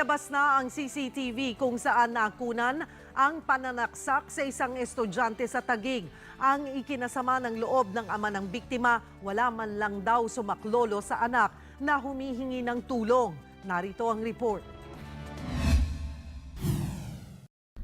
Nilabas na ang CCTV kung saan nakunan ang pananaksak sa isang estudyante sa Tagig. Ang ikinasama ng loob ng ama ng biktima, wala man lang daw sumaklolo sa anak na humihingi ng tulong. Narito ang report.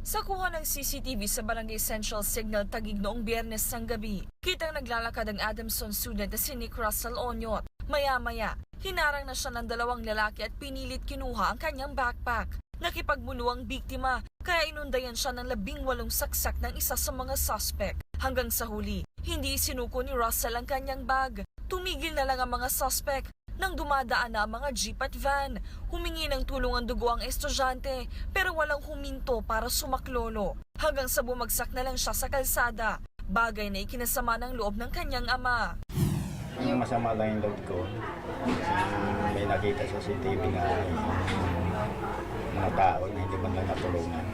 Sa kuha ng CCTV sa Barangay Central Signal Tagig noong biyernes ng gabi, kitang naglalakad ang Adamson student na si Nick Russell Onyot. Maya-maya, hinarang na siya ng dalawang lalaki at pinilit kinuha ang kanyang backpack. Nakipagmuno ang biktima, kaya inundayan siya ng labing walong saksak ng isa sa mga suspect. Hanggang sa huli, hindi sinuko ni Russell ang kanyang bag. Tumigil na lang ang mga suspect nang dumadaan na ang mga jeep at van. Humingi ng tulong ang dugo ang estudyante pero walang huminto para sumaklolo. Hanggang sa bumagsak na lang siya sa kalsada. Bagay na ikinasama ng loob ng kanyang ama. Yung masama lang yung loob ko. Kasi may nakita sa CCTV na yung mga tao na hindi man lang natulungan.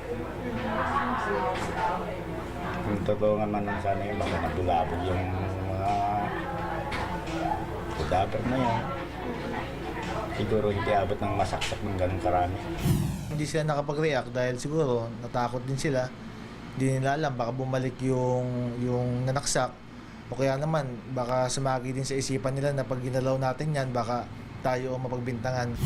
Kung tutulungan man lang sana yung baka nabulabog yung mga kudaper na yan. Siguro hindi abot ng masaksak ng ganun karami. Hindi sila nakapag-react dahil siguro natakot din sila. Hindi nila alam baka bumalik yung yung nanaksak o kaya naman baka sumagi din sa isipan nila na pag ginalaw natin yan baka tayo ang mapagbintangan.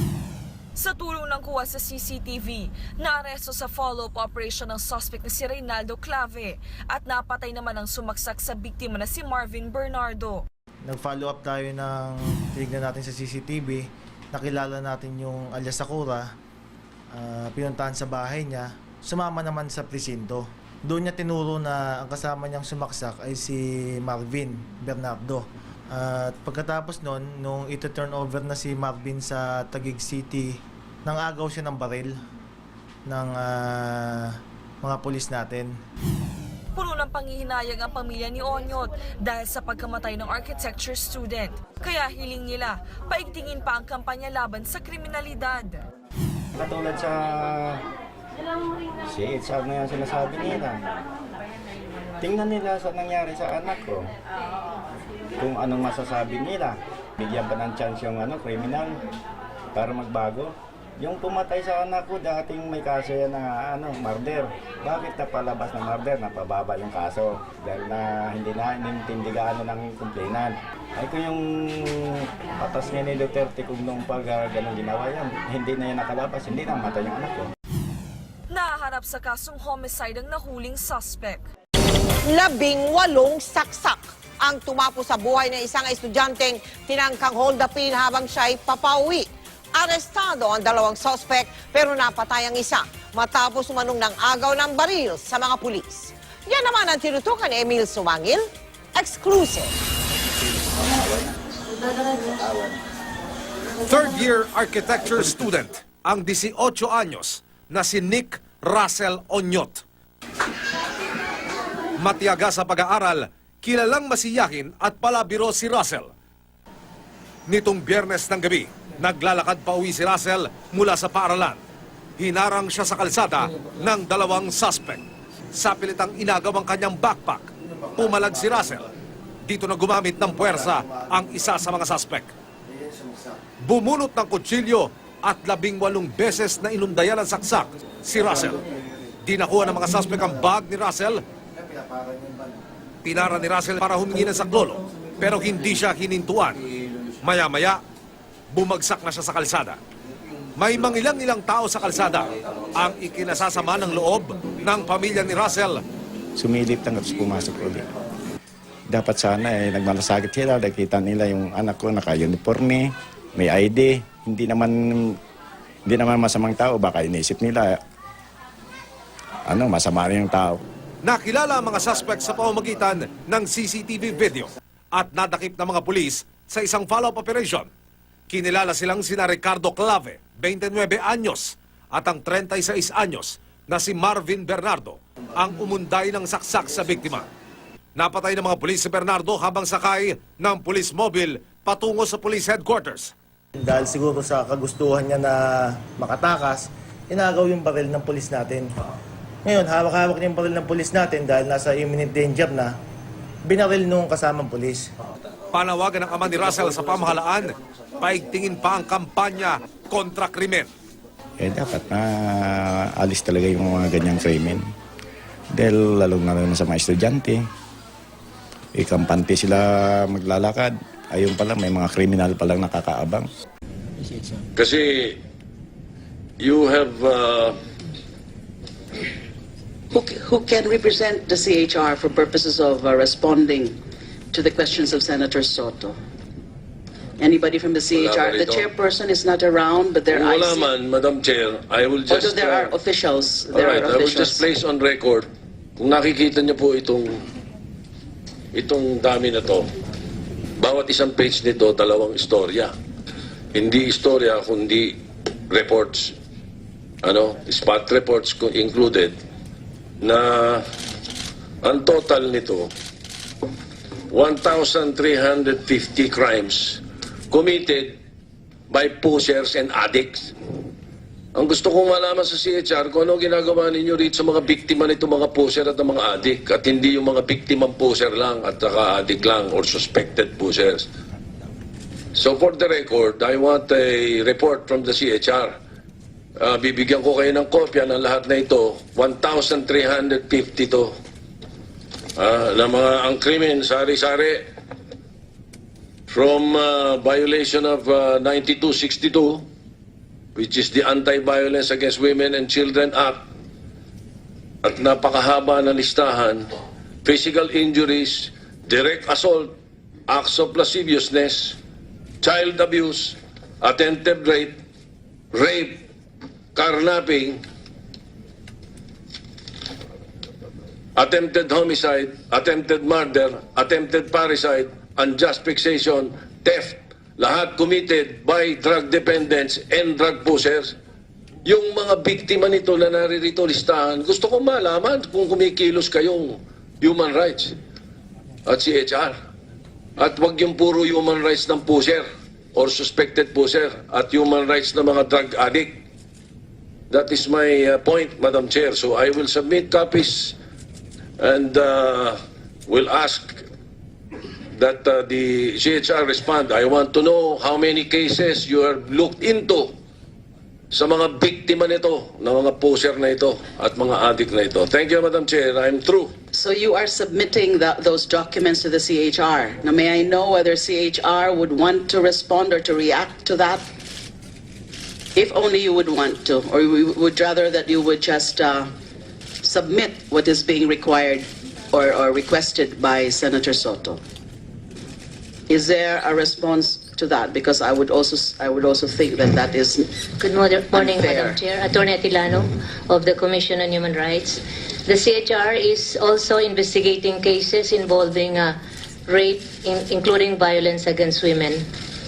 Sa tulong ng kuha sa CCTV, naaresto sa follow-up operation ng suspect na si Reynaldo Clave at napatay naman ang sumaksak sa biktima na si Marvin Bernardo. Nag-follow up tayo ng tinignan natin sa CCTV. Nakilala natin yung alias Sakura. Ah, pinuntahan sa bahay niya. Sumama naman sa presinto. Doon niya tinuro na ang kasama niyang sumaksak ay si Marvin Bernardo. At pagkatapos nun, nung ito turn over na si Marvin sa Taguig City, nang agaw siya ng baril ng ah, mga pulis natin. Puno ng panghihinayang ang pamilya ni Onyot dahil sa pagkamatay ng architecture student. Kaya hiling nila, paigtingin pa ang kampanya laban sa kriminalidad. Katulad sa si HR na yan sinasabi nila. Tingnan nila sa nangyari sa anak ko. Kung anong masasabi nila. Bigyan pa ng chance yung ano, criminal para magbago. Yung pumatay sa anak ko, dating may kaso yan na ano, murder. Bakit napalabas na murder? Napababa yung kaso. Dahil na hindi na inintindigan ng complainant. Ay kung yung patas niya ni Duterte kung nung pag uh, ganun ginawa yan, hindi na yan nakalabas, hindi na matay yung anak ko. Nahaharap sa kasong homicide ang nahuling suspect. labing walong saksak ang tumapo sa buhay ng isang estudyanteng tinangkang hold upin habang siya'y papauwi. Arestado ang dalawang suspect pero napatay ang isa matapos umanong ng agaw ng baril sa mga pulis. Yan naman ang tinutukan ni Emil Sumangil. Exclusive. Third-year architecture student ang 18 anyos na si Nick Russell Onyot. Matiyaga sa pag-aaral, kilalang masiyahin at palabiro si Russell. Nitong biyernes ng gabi, naglalakad pa uwi si Russell mula sa paaralan. Hinarang siya sa kalsada ng dalawang suspect. Sa pilitang inagaw ang kanyang backpack, pumalag si Russell. Dito na gumamit ng puwersa ang isa sa mga suspect. Bumunot ng kutsilyo at labing walong beses na inundayan ang saksak si Russell. Dinakuha ng mga suspect ang bag ni Russell. Pinara ni Russell para humingi ng saklolo pero hindi siya hinintuan. Maya-maya, bumagsak na siya sa kalsada. May mangilang-ilang tao sa kalsada ang ikinasasama ng loob ng pamilya ni Russell Sumilip tapos pumasok ulit. Dapat sana eh, nagmalasakit sila, nakita nila yung anak ko naka-uniforme, may ID, hindi naman hindi naman masamang tao, baka inisip nila ano, masama rin yung tao. Nakilala ang mga suspect sa pamamagitan ng CCTV video at nadakip ng mga pulis sa isang follow-up operation. Kinilala silang sina Ricardo Clave, 29 anyos, at ang 36 anyos na si Marvin Bernardo ang umunday ng saksak sa biktima. Napatay ng mga pulis si Bernardo habang sakay ng police mobile patungo sa police headquarters. Dahil siguro sa kagustuhan niya na makatakas, inagaw yung baril ng pulis natin. Ngayon, hawak-hawak niya yung baril ng pulis natin dahil nasa imminent danger na, binaril nung kasamang pulis. Panawagan ng ama ni Russell sa pamahalaan, paigtingin pa ang kampanya kontra krimen. eh dapat na alis talaga yung mga ganyang krimen. Dahil lalong na sa mga estudyante, ikampante sila maglalakad. Ayun pala, may mga kriminal palang nakakaabang. Kasi you have uh, Who, who can represent the CHR for purposes of uh, responding to the questions of Senator Soto? Anybody from the CHR? The chairperson is not around, but there are wala man, Madam Chair, I will although just... there uh, are officials. all There right, are I will just officials. place on record, kung nakikita niyo po itong itong dami na to, bawat isang page nito, dalawang istorya. Hindi istorya, kundi reports. Ano, spot reports included na ang total nito 1,350 crimes committed by pushers and addicts. Ang gusto kong malaman sa CHR kung ano ginagawa ninyo rito sa mga biktima nito mga pusher at mga adik at hindi yung mga biktimang pusher lang at saka adik lang or suspected pushers. So for the record, I want a report from the CHR. Ah, bibigyan ko kayo ng kopya ng lahat na ito. 1,350 to. Ah, na mga ang krimen, sari-sari, from ah, violation of ah, 9262, which is the Anti-Violence Against Women and Children Act, at napakahaba na listahan, physical injuries, direct assault, acts of lasciviousness, child abuse, attempted rape, rape, carnapping, attempted homicide, attempted murder, attempted parricide, unjust fixation, theft, lahat committed by drug dependents and drug pushers. Yung mga biktima nito na naririto listahan, gusto ko malaman kung kumikilos kayong human rights at CHR. At wag yung puro human rights ng pusher or suspected pusher at human rights ng mga drug addict. That is my uh, point, Madam Chair. So I will submit copies and uh, will ask that uh, the CHR respond. I want to know how many cases you have looked into sa mga biktima nito, ng mga poser na ito at mga addict na ito. Thank you, Madam Chair. I'm through. So you are submitting the, those documents to the CHR. Now, may I know whether CHR would want to respond or to react to that? If only you would want to, or we would rather that you would just uh, submit what is being required or, or requested by Senator Soto. Is there a response to that? Because I would also, I would also think that that is Good morning, morning, Unfair. Madam Chair. Attorney Atilano of the Commission on Human Rights. The CHR is also investigating cases involving uh, rape, in- including violence against women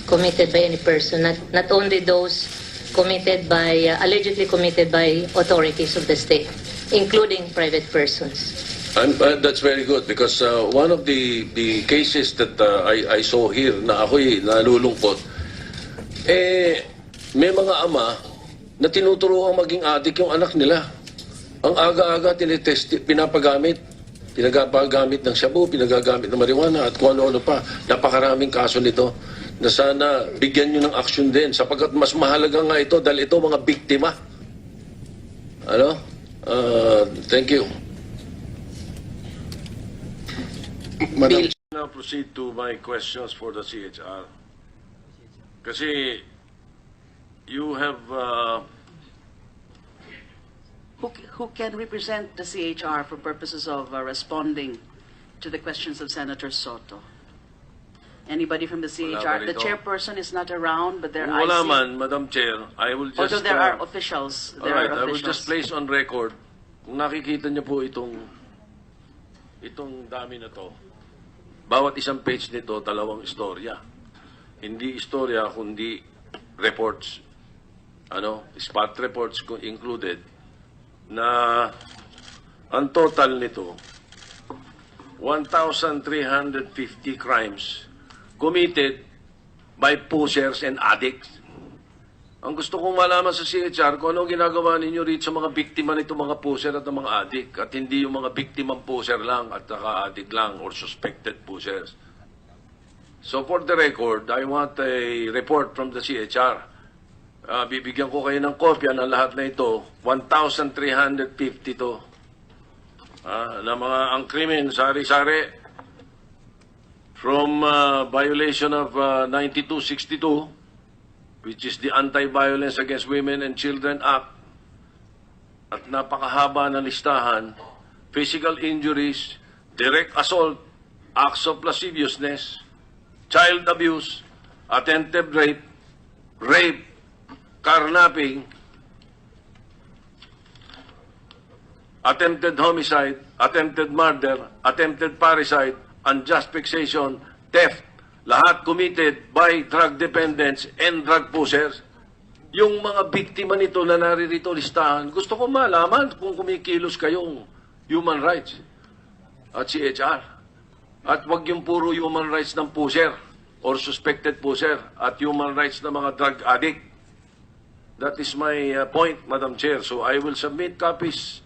committed by any person, not, not only those committed by, uh, allegedly committed by authorities of the state, including private persons. I'm, uh, that's very good because uh, one of the, the cases that uh, I, I saw here na ako'y nalulungkot, eh, may mga ama na tinuturuan maging adik yung anak nila. Ang aga-aga tinitest, pinapagamit. Pinagagamit ng shabu, pinagagamit ng marijuana at kung ano-ano pa. Napakaraming kaso nito na sana bigyan nyo ng aksyon din sapagkat mas mahalaga nga ito dahil ito mga biktima. Ano? Uh, thank you. Bill. Now proceed to my questions for the CHR. Kasi you have uh, Who, who can represent the CHR for purposes of uh, responding to the questions of Senator Soto? Anybody from the CHR? The chairperson is not around, but there are wala IC man, Madam Chair, I will just... Although there uh, are officials, all there right, are I will just officials. place on record kung nakikita niyo po itong itong dami na to. Bawat isang page nito, dalawang istorya. Hindi istorya, kundi reports. Ano, spot reports included na ang total nito 1,350 crimes committed by pushers and addicts. Ang gusto kong malaman sa CHR kung ano ginagawa ninyo rito sa mga biktima nito mga pusher at mga adik at hindi yung mga biktimang pusher lang at saka adik lang or suspected pushers. So for the record, I want a report from the CHR Ah, bibigyan ko kayo ng kopya ng lahat na ito. 1,350 to. Ah, na mga ang krimen, sari-sari. From ah, violation of ah, 9262, which is the Anti-Violence Against Women and Children Act, at napakahaba na listahan, physical injuries, direct assault, acts of lasciviousness, child abuse, attempted rape, rape, carnapping, attempted homicide, attempted murder, attempted parricide, unjust fixation, theft, lahat committed by drug dependents and drug pushers. Yung mga biktima nito na naririto listahan, gusto ko malaman kung kumikilos kayong human rights at CHR. At wag yung puro human rights ng pusher or suspected pusher at human rights ng mga drug addict. That is my uh, point, Madam Chair. So I will submit copies